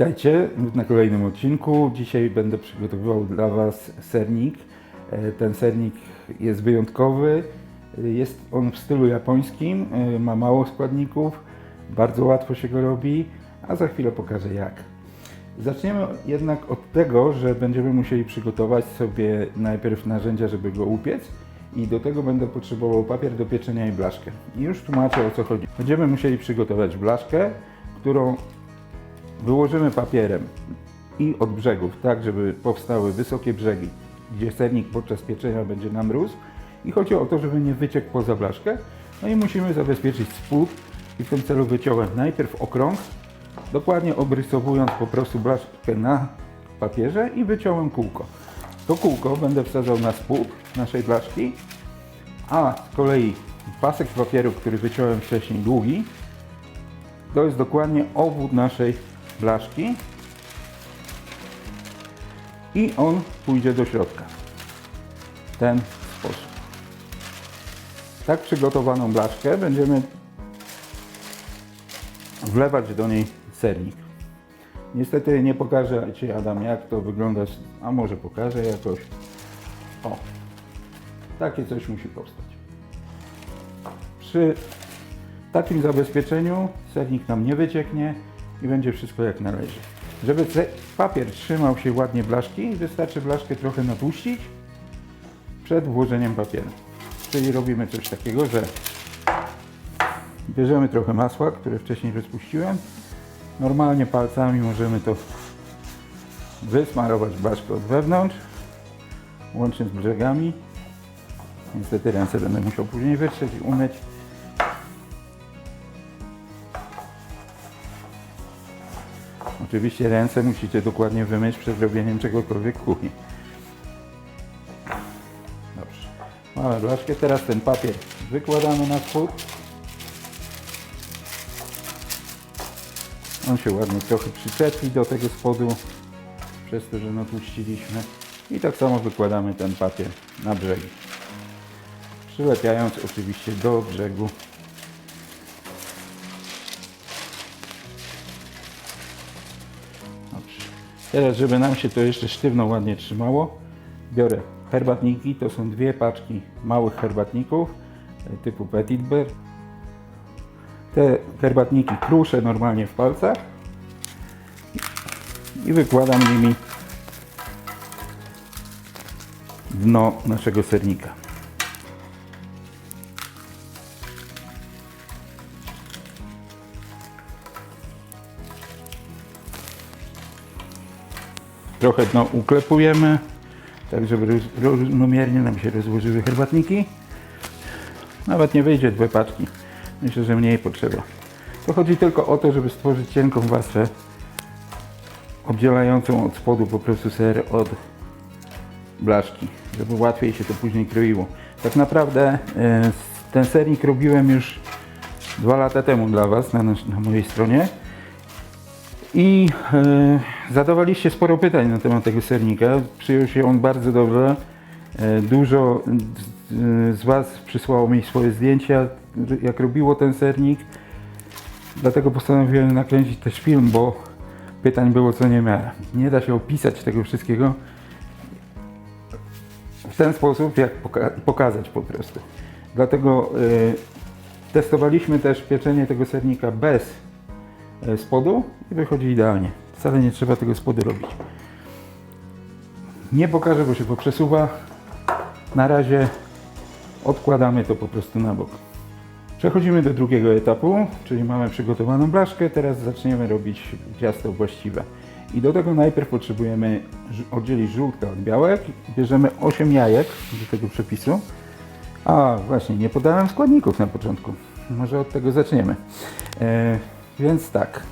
Witajcie na kolejnym odcinku. Dzisiaj będę przygotowywał dla Was sernik. E, Ten sernik jest wyjątkowy. Jest on w stylu japońskim, e, ma mało składników, bardzo łatwo się go robi, a za chwilę pokażę jak. Zaczniemy jednak od tego, że będziemy musieli przygotować sobie najpierw narzędzia, żeby go upiec i do tego będę potrzebował papier do pieczenia i blaszkę. I już tłumaczę o co chodzi. Będziemy musieli przygotować blaszkę, którą wyłożymy papierem i od brzegów, tak żeby powstały wysokie brzegi, gdzie sernik podczas pieczenia będzie nam rósł. I chodzi o to, żeby nie wyciekł poza blaszkę. No i musimy zabezpieczyć spód i w tym celu wyciąłem najpierw okrąg, dokładnie obrysowując po prostu blaszkę na papierze i wyciąłem kółko. To kółko będę wsadzał na spód naszej blaszki, a z kolei pasek papieru, który wyciąłem wcześniej długi, to jest dokładnie obwód naszej blaszki i on pójdzie do środka. W ten sposób. Tak przygotowaną blaszkę będziemy wlewać do niej sernik. Niestety nie pokażę Ci Adam jak to wygląda, a może pokażę jakoś. O, takie coś musi powstać. Przy takim zabezpieczeniu sernik nam nie wycieknie i będzie wszystko jak należy. Żeby papier trzymał się ładnie blaszki, wystarczy blaszkę trochę natłuścić przed włożeniem papieru. Czyli robimy coś takiego, że bierzemy trochę masła, które wcześniej rozpuściłem. Normalnie palcami możemy to wysmarować blaszkę od wewnątrz, łącznie z brzegami. Niestety ręce będę musiał później wytrzeć i umyć. Oczywiście ręce musicie dokładnie wymyć przed robieniem czegokolwiek kuchni. Dobrze. Mamy blaszkę. Teraz ten papier wykładamy na spód. On się ładnie trochę przyczepi do tego spodu, przez to, że natłuściliśmy. I tak samo wykładamy ten papier na brzegi. Przylepiając oczywiście do brzegu Teraz, żeby nam się to jeszcze sztywno ładnie trzymało, biorę herbatniki. To są dwie paczki małych herbatników e, typu Petit Bear. Te herbatniki kruszę normalnie w palcach i wykładam nimi dno naszego sernika. Trochę dno uklepujemy, tak żeby równomiernie nam się rozłożyły herbatniki. Nawet nie wyjdzie dwie paczki. Myślę, że mniej potrzeba. To chodzi tylko o to, żeby stworzyć cienką warstwę oddzielającą od spodu po prostu ser od blaszki, żeby łatwiej się to później kroiło. Tak naprawdę e, ten sernik robiłem już dwa lata temu dla Was na, na mojej stronie. I e, zadawaliście sporo pytań na temat tego sernika. Przyjął się on bardzo dobrze. E, dużo e, z Was przysłało mi swoje zdjęcia, jak robiło ten sernik. Dlatego postanowiłem nakręcić też film, bo pytań było co nie miara. Nie da się opisać tego wszystkiego w ten sposób, jak poka- pokazać po prostu. Dlatego e, testowaliśmy też pieczenie tego sernika bez spodu i wychodzi idealnie. Wcale nie trzeba tego spodu robić. Nie pokażę, bo się poprzesuwa. Na razie odkładamy to po prostu na bok. Przechodzimy do drugiego etapu, czyli mamy przygotowaną blaszkę. Teraz zaczniemy robić ciasto właściwe. I do tego najpierw potrzebujemy oddzielić żółtka od białek. Bierzemy 8 jajek do tego przepisu. A właśnie, nie podałem składników na początku. Może od tego zaczniemy. E, więc tak.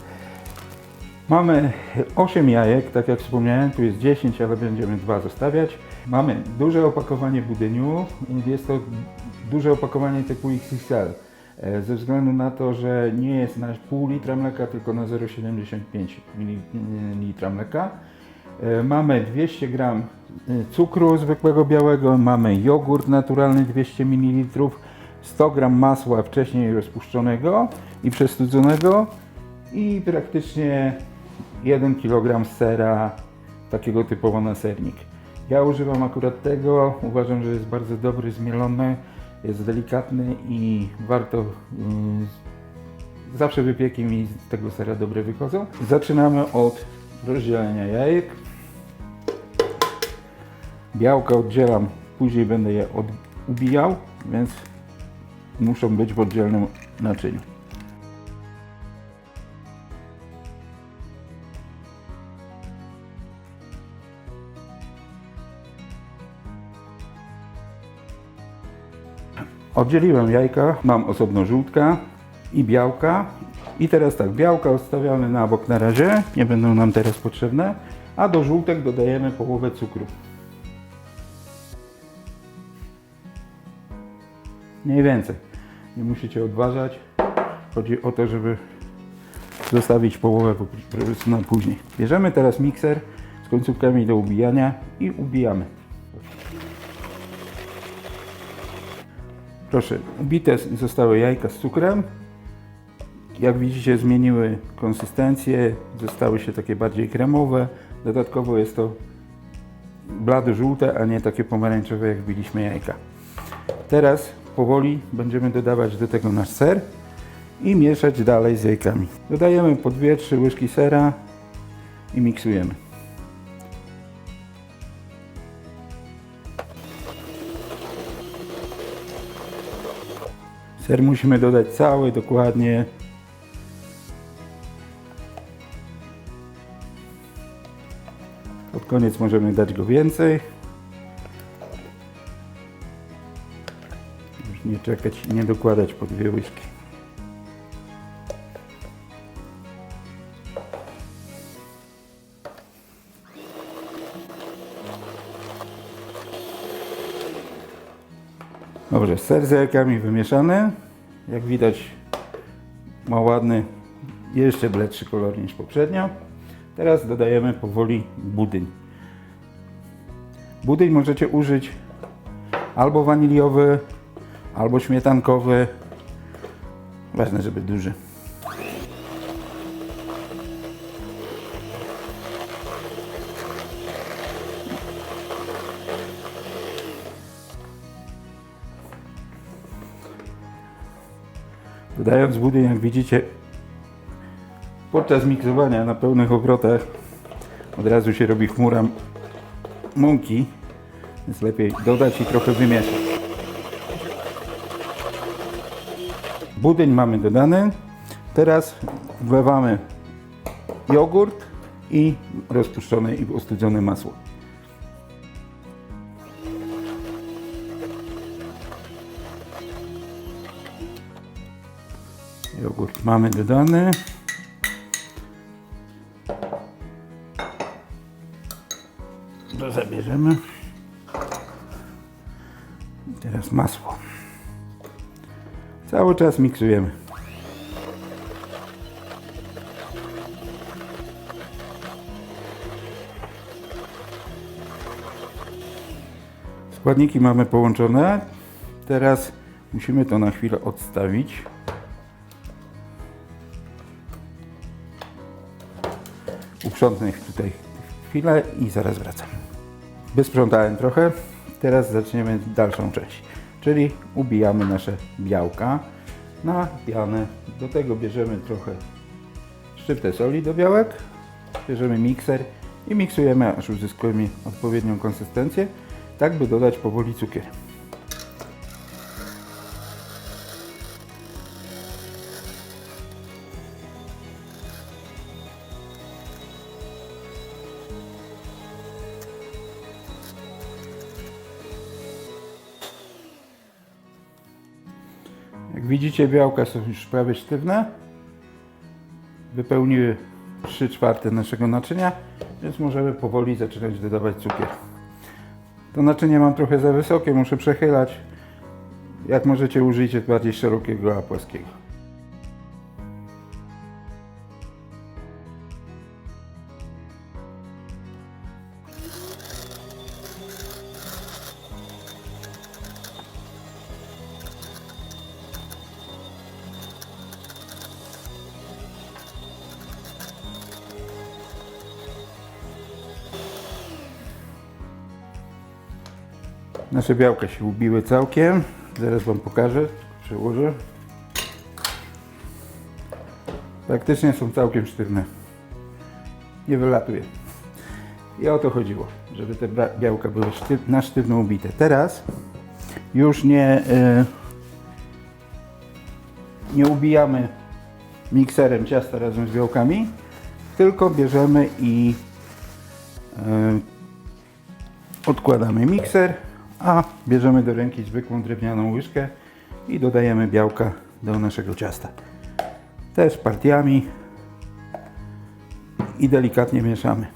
Mamy 8 jajek, tak jak wspomniałem, tu jest 10, ale będziemy dwa zostawiać. Mamy duże opakowanie budyniu, jest to duże opakowanie typu XXL. e, Ze względu na to, że nie jest na pół litra mleka, tylko na 0,75 ml mleka. E, Mamy 200 g cukru zwykłego białego, mamy jogurt naturalny 200 ml, 100 g masła wcześniej rozpuszczonego i przestudzonego i praktycznie 1 kg sera takiego typowo na sernik. Ja używam akurat tego, uważam, że jest bardzo dobry, zmielony, jest delikatny i warto mm, zawsze wypieki mi z tego sera dobre wychodzą. Zaczynamy od rozdzielenia jajek. Białka oddzielam, później będę je od, ubijał, więc muszą być w oddzielnym naczyniu. Oddzieliłem jajka, mam osobno żółtka i białka. I teraz tak, białka odstawiamy na bok na razie, nie będą nam teraz potrzebne, a do żółtek dodajemy połowę cukru. Mniej więcej. Nie musicie odważać. Chodzi o to, żeby zostawić połowę na później. Bierzemy teraz mikser z końcówkami do ubijania i ubijamy. Proszę, ubite zostały jajka z cukrem. Jak widzicie zmieniły konsystencję, zostały się takie bardziej kremowe. Dodatkowo jest to blado żółte, a nie takie pomarańczowe jak biliśmy jajka. Teraz powoli będziemy dodawać do tego nasz ser i mieszać dalej z jajkami. Dodajemy po 2-3 łyżki sera i miksujemy. Ser musimy dodać cały, dokładnie. Pod koniec możemy dać go więcej. Już nie czekać i nie dokładać po dwie łyżki. Dobrze, ser z jajkami wymieszany. Jak widać ma ładny, jeszcze bledszy kolor niż poprzednio. Teraz dodajemy powoli budyń. Budyń możecie użyć albo waniliowy, albo śmietankowy. Ważne, żeby duży. Dodając budyń, jak widzicie, podczas miksowania na pełnych obrotach od razu się robi chmura mąki, więc lepiej dodać i trochę wymieszać. Budyń mamy dodany. Teraz wlewamy jogurt i rozpuszczone i ostudzone masło. Jogurt mamy dodany. Zabierzemy. Teraz masło. Cały czas miksujemy. Składniki mamy połączone. Teraz musimy to na chwilę odstawić. Uprzątnę ich tutaj chwilę i zaraz wracam. Wysprzątałem trochę. Teraz zaczniemy dalszą część. Czyli ubijamy nasze białka na pianę. Do tego bierzemy trochę szczyptę soli do białek. Bierzemy mikser i miksujemy, aż uzyskujemy odpowiednią konsystencję, tak by dodać powoli cukier. Jak widzicie białka są już prawie sztywne. Wypełniły 3 czwarte naszego naczynia, więc możemy powoli zaczynać dodawać cukier. To naczynie mam trochę za wysokie, muszę przechylać. Jak możecie użyjcie bardziej szerokiego, a płaskiego. Nasze białka się ubiły całkiem. Zaraz Wam pokażę. Przełożę. Praktycznie są całkiem sztywne. Nie wylatuje. I o to chodziło, żeby te białka były sztyw, na sztywno ubite. Teraz już nie, y, nie ubijamy mikserem ciasta razem z białkami, tylko bierzemy i y, odkładamy mikser, a bierzemy do ręki zwykłą drewnianą łyżkę i dodajemy białka do naszego ciasta. Też partiami i delikatnie mieszamy.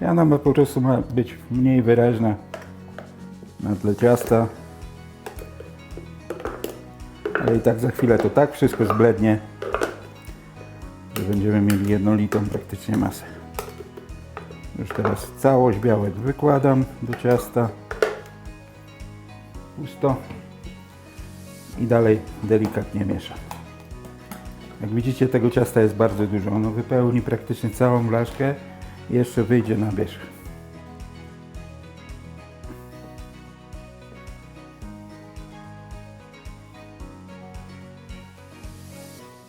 Piana ma po prostu ma być mniej wyraźna na tle ciasta. Ale i tak za chwilę to tak wszystko zblednie, że będziemy mieli jednolitą praktycznie masę. Już teraz całość białek wykładam do ciasta. Pusto. I dalej delikatnie mieszam. Jak widzicie tego ciasta jest bardzo dużo. Ono wypełni praktycznie całą blaszkę i jeszcze wyjdzie na wierzch.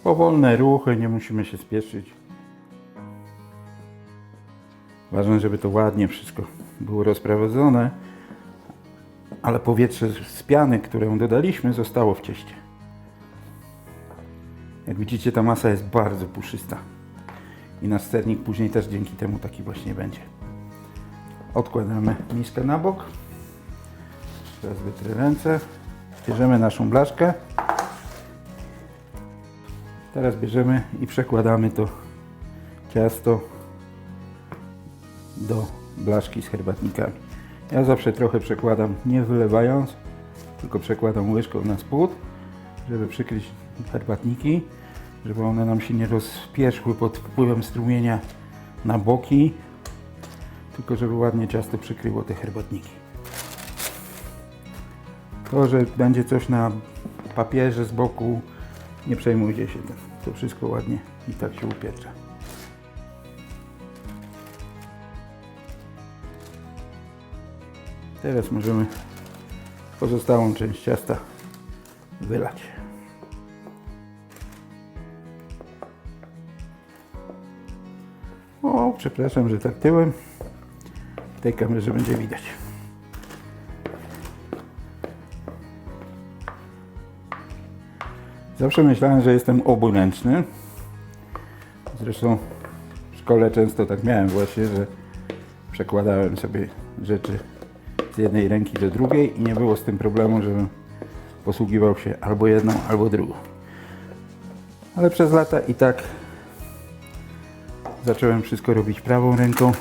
Powolne ruchy, nie musimy się spieszyć. Ważne, żeby to ładnie wszystko było rozprowadzone, ale powietrze z piany, którą dodaliśmy, zostało w cieście. Jak widzicie, ta masa jest bardzo puszysta. I nasz sternik później też dzięki temu taki właśnie będzie. Odkładamy miskę na bok. Teraz wytrę ręce. Bierzemy naszą blaszkę. Teraz bierzemy i przekładamy to ciasto do blaszki z herbatnikami. Ja zawsze trochę przekładam, nie wylewając, tylko przekładam łyżką na spód, żeby przykryć herbatniki, żeby one nam się nie rozpieszły pod wpływem strumienia na boki, tylko żeby ładnie ciasto przykryło te herbatniki. To, że będzie coś na papierze z boku, nie przejmujcie się tym. To wszystko ładnie i tak się upiecze. Teraz możemy pozostałą część ciasta wylać. O, przepraszam, że tak tyłem. W tej kamerze będzie widać. Zawsze myślałem, że jestem oburęczny. Zresztą w szkole często tak miałem właśnie, że przekładałem sobie rzeczy z jednej ręki do drugiej i nie było z tym problemu, żebym posługiwał się albo jedną, albo drugą. Ale przez lata i tak zacząłem wszystko robić prawą ręką.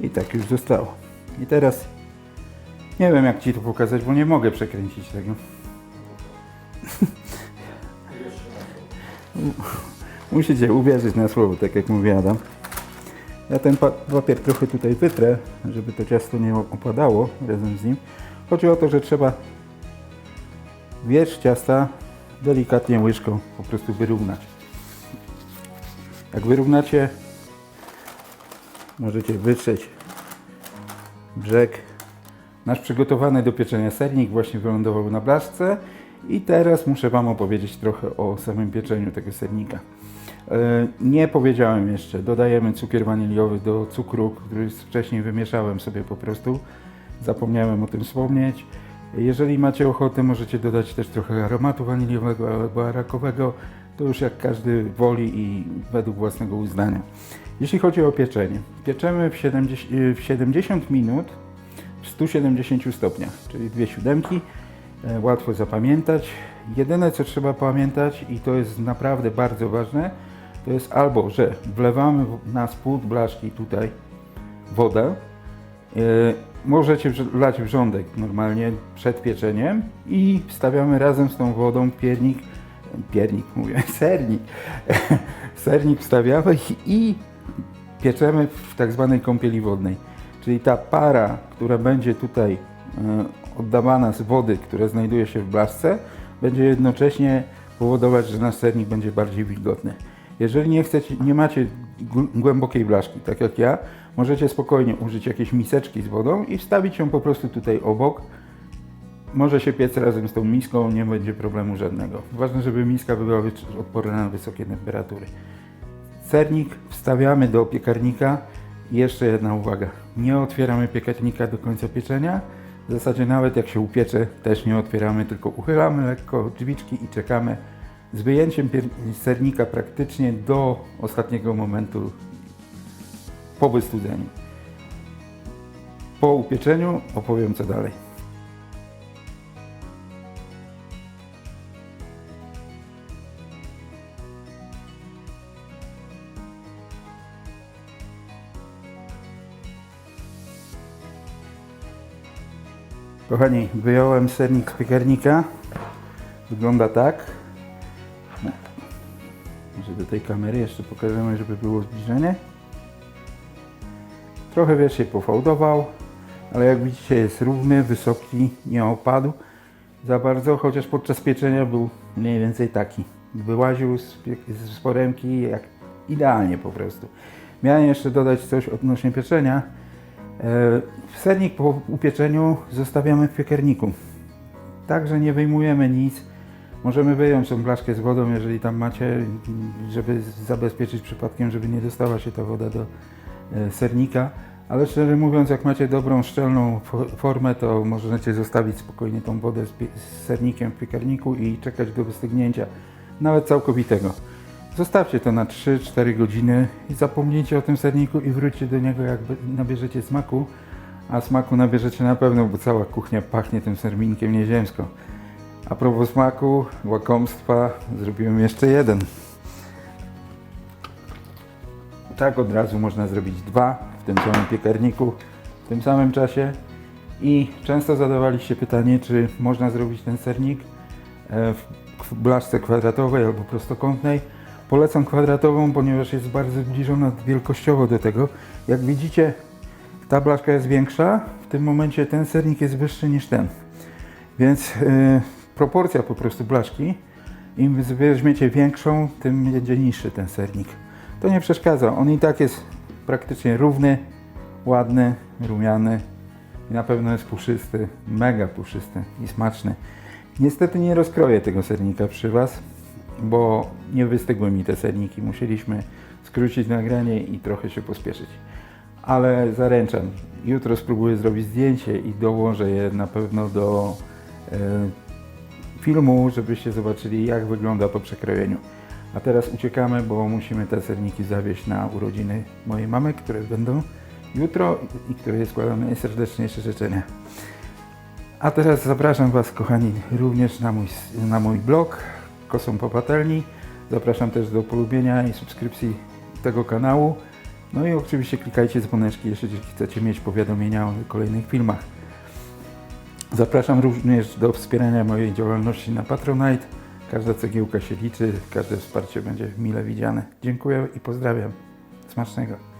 I tak już zostało. I teraz nie wiem jak Ci to pokazać, bo nie mogę przekręcić tego. Musicie uwierzyć na słowo, tak jak mówi Adam. Ja ten pa- papier trochę tutaj wytrę, żeby to ciasto nie opadało razem z nim. Chodzi o to, że trzeba wierzch ciasta delikatnie łyżką po prostu wyrównać. Jak wyrównacie, możecie wytrzeć brzeg. Nasz przygotowany do pieczenia sernik właśnie wylądował na blaszce i teraz muszę Wam opowiedzieć trochę o samym pieczeniu tego sernika. E, Nie powiedziałem jeszcze, dodajemy cukier waniliowy do cukru, który wcześniej wymieszałem sobie po prostu. Zapomniałem o tym wspomnieć. Jeżeli macie ochotę, możecie dodać też trochę aromatu waniliowego albo arakowego. To już jak każdy woli i według własnego uznania. Jeśli chodzi o pieczenie, pieczemy w 70, w 70 minut 170 stopniach, czyli dwie siódemki. E, Łatwo zapamiętać. Jedyne co trzeba pamiętać i to jest naprawdę bardzo ważne, to jest albo, że wlewamy na spód blaszki tutaj wodę. E, Możecie wlać wrządek normalnie przed pieczeniem i wstawiamy razem z tą wodą piernik, piernik mówię, sernik. sernik wstawiamy i pieczemy w tak zwanej kąpieli wodnej. Czyli ta para, która będzie tutaj e, oddawana z wody, która znajduje się w blaszce, będzie jednocześnie powodować, że nasz sernik będzie bardziej wilgotny. Jeżeli nie chcecie, nie macie głębokiej blaszki, tak jak ja, możecie spokojnie użyć jakiejś miseczki z wodą i wstawić ją po prostu tutaj obok. Może się piec razem z tą miską, nie będzie problemu żadnego. Ważne, żeby miska była odporna na wysokie temperatury. Sernik wstawiamy do piekarnika. Jeszcze jedna uwaga. Nie otwieramy piekarnika do końca pieczenia. W zasadzie nawet jak się upiecze, też nie otwieramy, tylko uchylamy lekko drzwiczki i czekamy z wyjęciem sernika praktycznie do ostatniego momentu po wystudzeniu. Po upieczeniu opowiem co dalej. Kochani, wyjąłem sernik z piekarnika. Wygląda tak. Może do tej kamery jeszcze pokażemy, żeby było zbliżenie. Trochę wierzch się pofałdował, ale jak widzicie jest równy, wysoki, nie opadł za bardzo, chociaż podczas pieczenia był mniej więcej taki. Wyłaził z, z jak idealnie po prostu. Miałem jeszcze dodać coś odnośnie pieczenia. E, Sernik po upieczeniu zostawiamy w piekarniku. Także nie wyjmujemy nic. Możemy wyjąć tą blaszkę z wodą, jeżeli tam macie, żeby zabezpieczyć przypadkiem, żeby nie dostała się ta woda do e, sernika. Ale szczerze mówiąc, jak macie dobrą, szczelną fo- formę, to możecie zostawić spokojnie tą wodę z, z sernikiem w piekarniku i czekać do wystygnięcia, nawet całkowitego. Zostawcie to na 3-4 godziny i zapomnijcie o tym serniku i wróćcie do niego, jak nabierzecie smaku. A smaku nabierzecie na pewno, bo cała kuchnia pachnie tym serminkiem nieziemsko. A propos smaku, łakomstwa, zrobiłem jeszcze jeden. Tak od razu można zrobić dwa w tym samym piekarniku, w tym samym czasie. I często zadawaliście pytanie, czy można zrobić ten sernik e, w blaszce kwadratowej albo prostokątnej. Polecam kwadratową, ponieważ jest bardzo zbliżona wielkościowo do tego. Jak widzicie, ta blaszka jest większa, w tym momencie ten sernik jest wyższy niż ten. Więc e, proporcja po prostu blaszki, im weźmiecie większą, tym będzie niższy ten sernik. To nie przeszkadza, on i tak jest praktycznie równy, ładny, rumiany i na pewno jest puszysty, mega puszysty i smaczny. Niestety nie rozkroję tego sernika przy Was, bo nie wystygły mi te serniki. Musieliśmy skrócić nagranie i trochę się pospieszyć. Ale zaręczam, jutro spróbuję zrobić zdjęcie i dołożę je na pewno do e, filmu, żebyście zobaczyli jak wygląda po przekrojeniu. A teraz uciekamy, bo musimy te serniki zawieźć na urodziny mojej mamy, które będą jutro i której składam najserdeczniejsze życzenia. A teraz zapraszam Was, kochani, również na mój, na mój blog Kosą po patelni. Zapraszam też do polubienia i subskrypcji tego kanału. No i oczywiście klikajcie dzwoneczki, jeżeli chcecie mieć powiadomienia o kolejnych filmach. Zapraszam również do wspierania mojej działalności na Patronite. Każda cegiełka się liczy, każde wsparcie będzie mile widziane. Dziękuję i pozdrawiam. Smacznego.